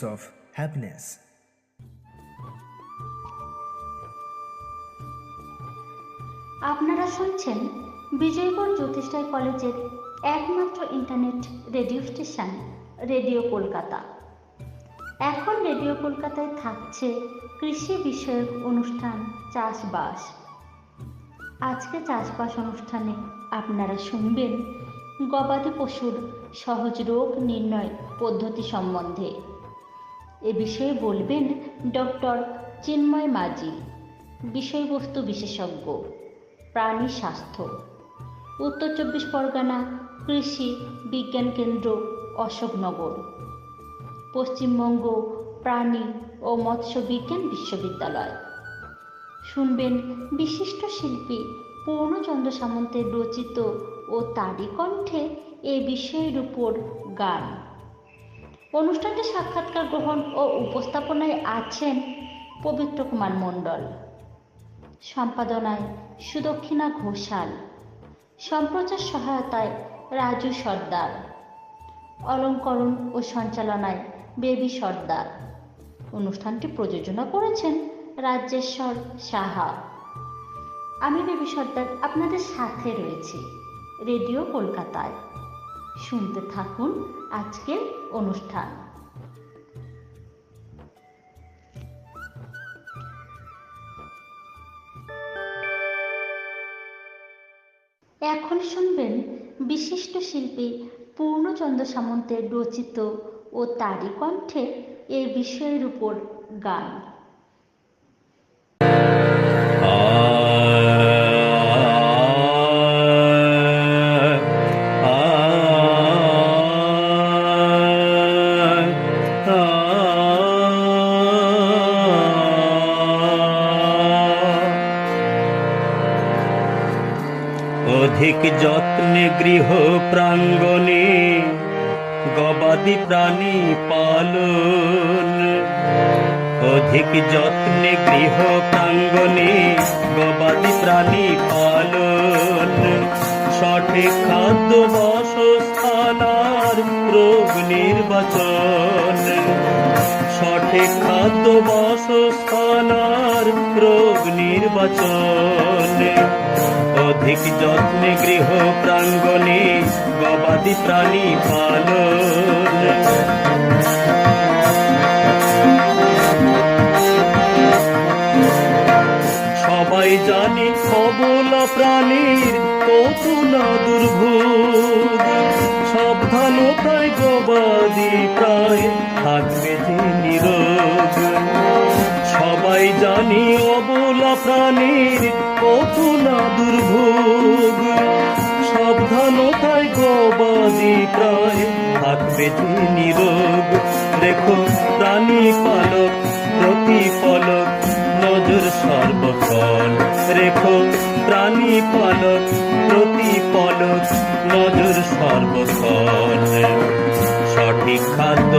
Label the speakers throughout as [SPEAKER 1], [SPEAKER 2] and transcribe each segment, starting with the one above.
[SPEAKER 1] dose of happiness.
[SPEAKER 2] আপনারা শুনছেন বিজয়পুর জ্যোতিষরায় কলেজের একমাত্র internet radio station radio Kolkata এখন রেডিও কলকাতায় থাকছে কৃষি বিষয়ক অনুষ্ঠান চাষবাস। আজকে চাষবাস অনুষ্ঠানে আপনারা শুনবেন গবাদি পশুর সহজ রোগ নির্ণয় পদ্ধতি সম্বন্ধে। এ বিষয়ে বলবেন ডক্টর চিন্ময় মাঝি, বিষয়বস্তু বিশেষজ্ঞ, প্রাণী স্বাস্থ্য। উত্তর চব্বিশ পরগনা কৃষি বিজ্ঞান কেন্দ্র, অশোকনগর। পশ্চিমবঙ্গ প্রাণী ও মৎস্য বিজ্ঞান বিশ্ববিদ্যালয়। শুনবেন বিশিষ্ট শিল্পী পূর্ণচন্দ্র সামন্তের রচিত ও তারই কণ্ঠে এ বিষয়ের উপর গান। অনুষ্ঠানটি সাক্ষাৎকার গ্রহণ ও উপস্থাপনায় আছেন পবিত্র কুমার মণ্ডল। সম্পাদনায় সুদক্ষিণা ঘোষাল। সম্প্রচার সহায়তায় রাজু সর্দার। অলঙ্করণ ও সঞ্চালনায় বেবি সর্দার। অনুষ্ঠানটি প্রযোজনা করেছেন রাজ্যেশ্বর সাহা। আমি বেবি সর্দার, আপনাদের সাথে রয়েছি। রেডিও কলকাতায়। শুনতে থাকুন আজকের অনুষ্ঠান। এখন শুনবেন বিশিষ্ট শিল্পী পূর্ণচন্দ্র সামন্তের রচিত ও তারই কণ্ঠে এ বিষয়ের উপর গান।
[SPEAKER 3] গবাদি প্রাণী পালন। অধিক যত্নে গৃহ প্রাঙ্গণে গবাদি প্রাণী পালন। সঠিক খাদ্য বাসস্থানার রোগ নির্বাচন সঠিক খাদ্য বাসস্থানার রোগ নির্বাচন, অধিক যত্নে গৃহ প্রাঙ্গণে গবাদি প্রাণী পালন। সবাই জানে অবলা প্রাণীর কত না দুর্ভোগ। দুর্ভোগ। সাবধানতায় গবাদি প্রায় থাকবে নিরোগ দেখো প্রাণী পালক, প্রতিপালক, নজর সর্বক্ষণ রেখো প্রাণী পালক, প্রতিপালক, নজর সর্বক্ষণ সঠিক খাদ্য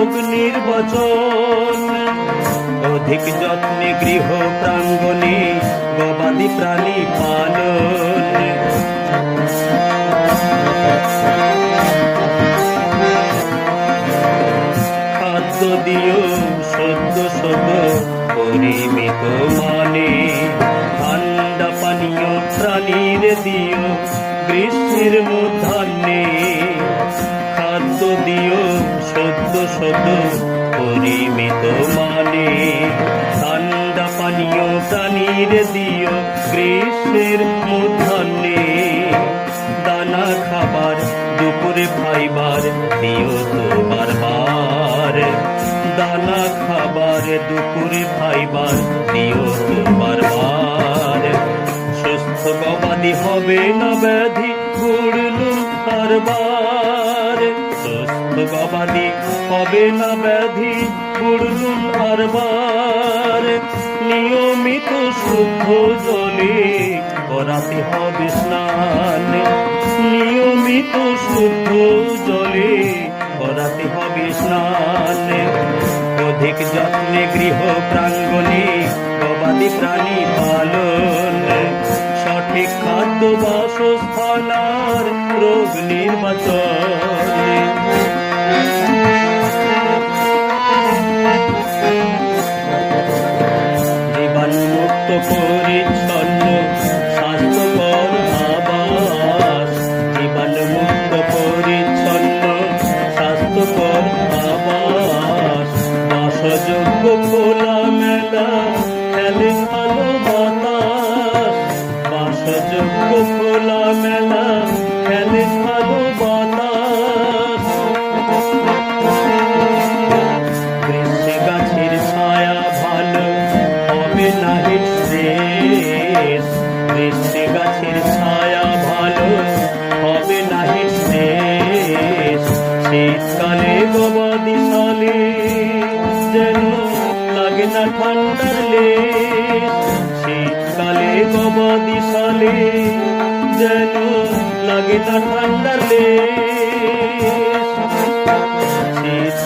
[SPEAKER 3] রোগ নির্বাচন। অধিক যত্নে গৃহ প্রাঙ্গণে গবাদি প্রাণী পালন। খাদ্য দিও, সদ্য সদ্য পরিমিত মানে। ঠান্ডা পানীয় প্রাণীর দিও, গ্রীষ্মের মধ্যাহ্নে। সদ্য পরিমিত মানে। ঠান্ডা পানীয় প্রাণীর দিও গ্রীষ্মের মধ্যাহ্নে দানা খাবার, দুপুরে ফাইবার দিও তো বারবার। দানা খাবার, দুপুরে ফাইবার দিও তো বারবার। সুস্থ গবাদি হবে না ব্যাধি গুড়লুম সুস্থ গবাদি হবে না ব্যাধি গুড়লুম কারবার নিয়মিত শুদ্ধ জলে করাতে হবে স্নান। নিয়মিত শুদ্ধ জলে করাতে হবে স্নান। অধিক যত্নে গৃহ প্রাঙ্গণে গবাদি প্রাণী পালন। সঠিক খাদ্য বাসস্থান আর রোগ নির্বাচনে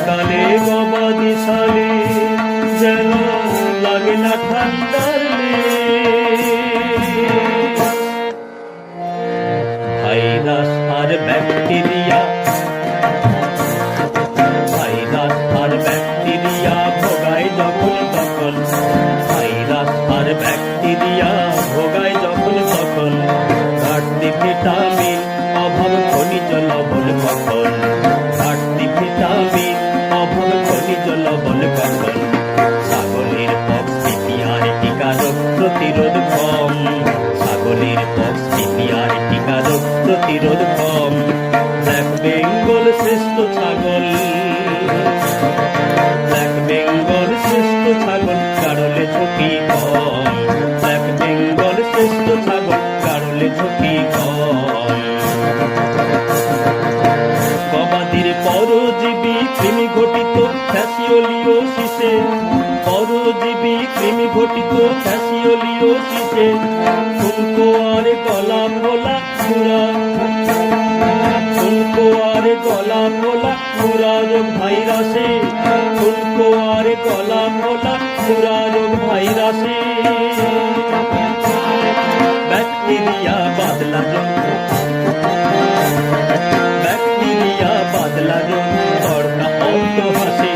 [SPEAKER 3] काले बाबा दिशाले ছাগলের পক্স পিপিআর টিকা রোগ প্রতিরোধ কম ছাগলের পক্স পিপিআর টিকা রোগ প্রতিরোধ ফ্যাসিওলিও শিশে পরজীবী কৃমি ঘটিত ফ্যাসিওলিও শিশে ফুলকো আর গলা ফোলা পুরা ফুলকো আর গলা ফোলা পুরা রোগ ভাইরাসে ফুলকো আর গলা ফোলা পুরা রোগ ভাইরাসে। ব্যাকটেরিয়া বাদলা ব্যাকটেরিয়া বাদলা রোগ অন্ত হাসে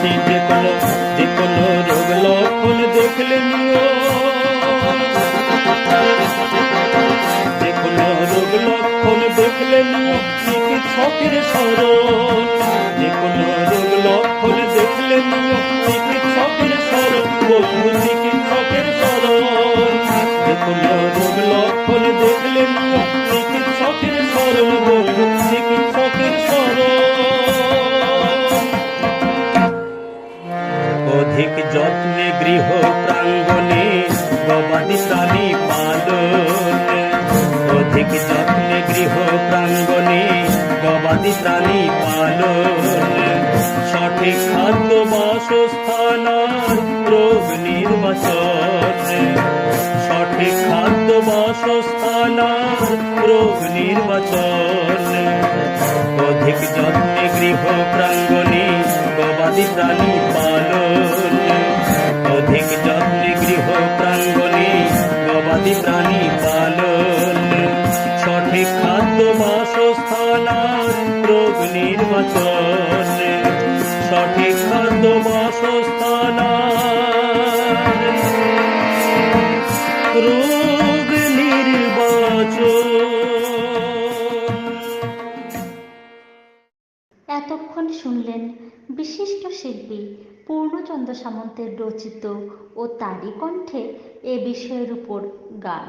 [SPEAKER 3] হাসে যে কোনো যে কোনো রোগ লক্ষণ দেখলে নিও যে কোনো রোগ লক্ষণ দেখলে নিও চিকিৎসকের শরণ গবাদি প্রাণী পালন। সঠিক খাদ্য বাসস্থান রোগ নির্বাচন। সঠিক খাদ্য বাসস্থান রোগ নির্বাচন। অধিক যত্নে গৃহ প্রাঙ্গণে গবাদি প্রাণী পালন। অধিক যত্নে গৃহ প্রাঙ্গণে গবাদি প্রাণী পালন। রোগ সঠিক খাদ্য বাসস্থান রোগ নির্বাচন।
[SPEAKER 2] এতক্ষণ শুনলেন বিশিষ্ট শিল্পী পূর্ণচন্দ্র সামন্তের রচিত ও তারই কণ্ঠে এ বিষয়ের উপর গান।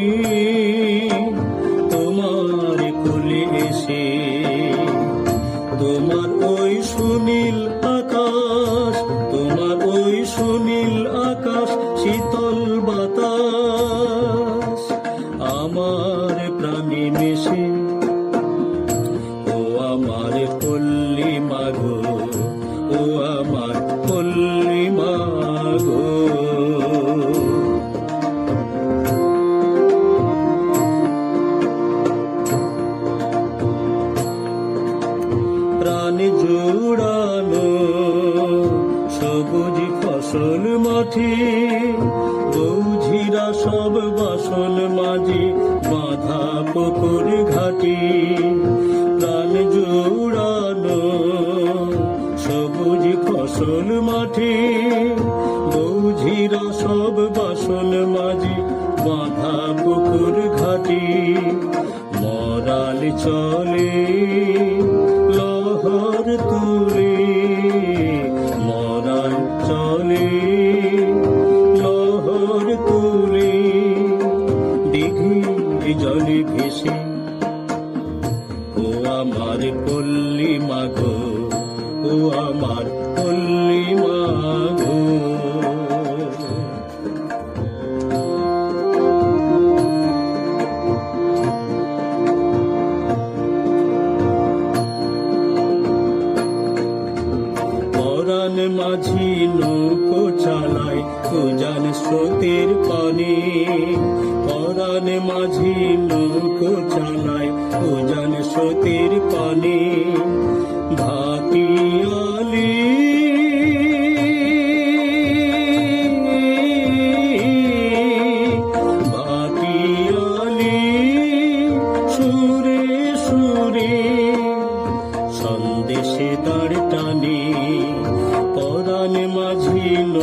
[SPEAKER 3] ಮಾಡಿ মাঠে বৌঝিরা সব বাসন মাঝে, বাঁধা পুকুর ঘাটি। প্রাণ জুড়ানো সবুজ ফসল মাঠে বৌঝিরা সব বাসন মাঝে, বাঁধা পুকুর ঘাটি। মরাল চলে মাঝি নৌকো চালায় উজান স্রোতের পানে। পরাণ মাঝি নৌকো চালায় উজান স্রোতের পানে। ভাটিয়ালি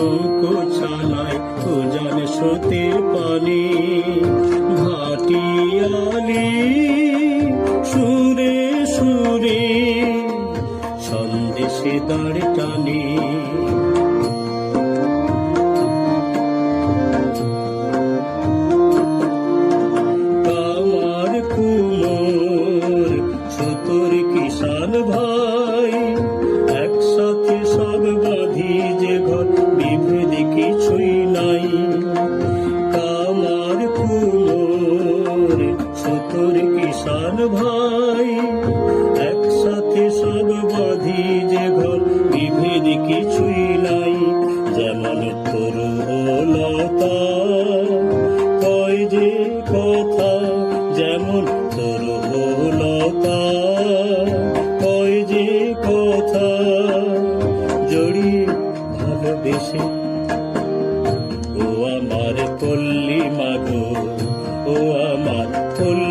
[SPEAKER 3] মাঝি Adonai আমার পল্লী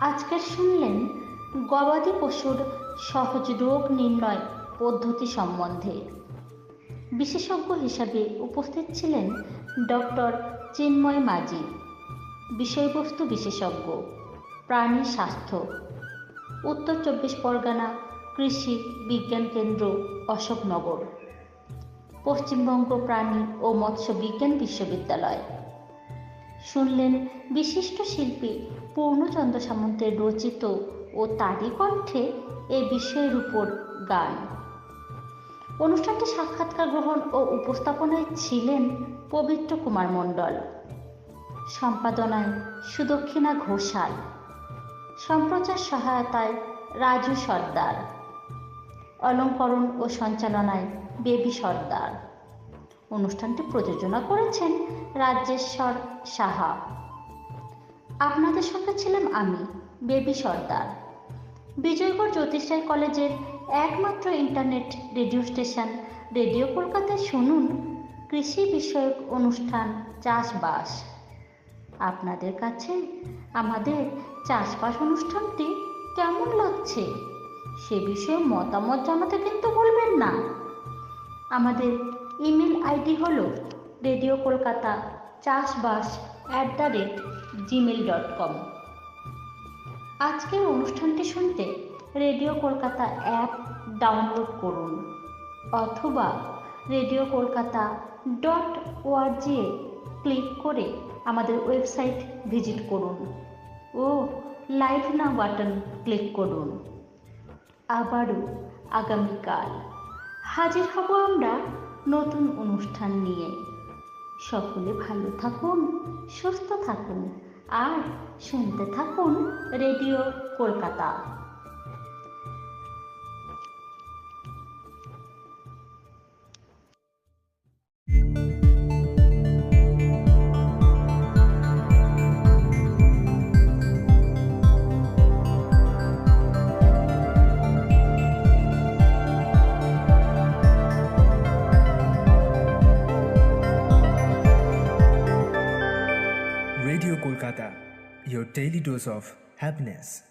[SPEAKER 2] আজকের শুনলেন গবাদি পশুর সহজ রোগ নির্ণয় পদ্ধতি সম্বন্ধে। বিশেষজ্ঞ হিসাবে উপস্থিত ছিলেন ডক্টর চিন্ময় মাঝি, বিষয়বস্তু বিশেষজ্ঞ, প্রাণী স্বাস্থ্য, উত্তর চব্বিশ পরগনা কৃষি বিজ্ঞান কেন্দ্র, অশোকনগর, পশ্চিমবঙ্গ প্রাণী ও মৎস্য বিজ্ঞান বিশ্ববিদ্যালয়। শুনলেন বিশিষ্ট শিল্পী পূর্ণচন্দ্র সামন্তের রচিত ও তারই কণ্ঠে এ বিষয়ের উপর গান। অনুষ্ঠানটি সাক্ষাৎকার গ্রহণ ও উপস্থাপনায় ছিলেন পবিত্র কুমার মণ্ডল। সম্পাদনায় সুদক্ষিণা ঘোষাল। সম্প্রচার সহায়তায় রাজু সর্দার। অলঙ্করণ ও সঞ্চালনায় বেবি সর্দার। অনুষ্ঠানটি প্রযোজনা করেছেন রাজেশ্বর সাহা। আপনাদের সঙ্গে ছিলাম আমি, বেবি সর্দার। বিজয়গড় জ্যোতিষরায় কলেজের একমাত্র ইন্টারনেট রেডিও স্টেশন, রেডিও কলকাতায় শুনুন কৃষি বিষয়ক অনুষ্ঠান চাষবাস। আপনাদের কাছে আমাদের চাষবাস অনুষ্ঠানটি কেমন লাগছে, সে বিষয়ে মতামত জানাতে কিন্তু ভুলবেন না। আমাদের ইমেল আইডি হল রেডিও কলকাতা চাষবাস at the rate Gmail dot com আজকের অনুষ্ঠানটি শুনতে রেডিও কলকাতা অ্যাপ ডাউনলোড করুন অথবা রেডিও কলকাতা ডট ওআরজি এ ক্লিক করে আমাদের ওয়েবসাইট ভিজিট করুন ও লাইভ না বাটন ক্লিক করুন। আবারও আগামীকাল হাজির হব আমরা নতুন অনুষ্ঠান নিয়ে। সকলে ভালো থাকুন সুস্থ থাকুন। আর শুনতে থাকুন রেডিও কলকাতা।
[SPEAKER 1] of happiness.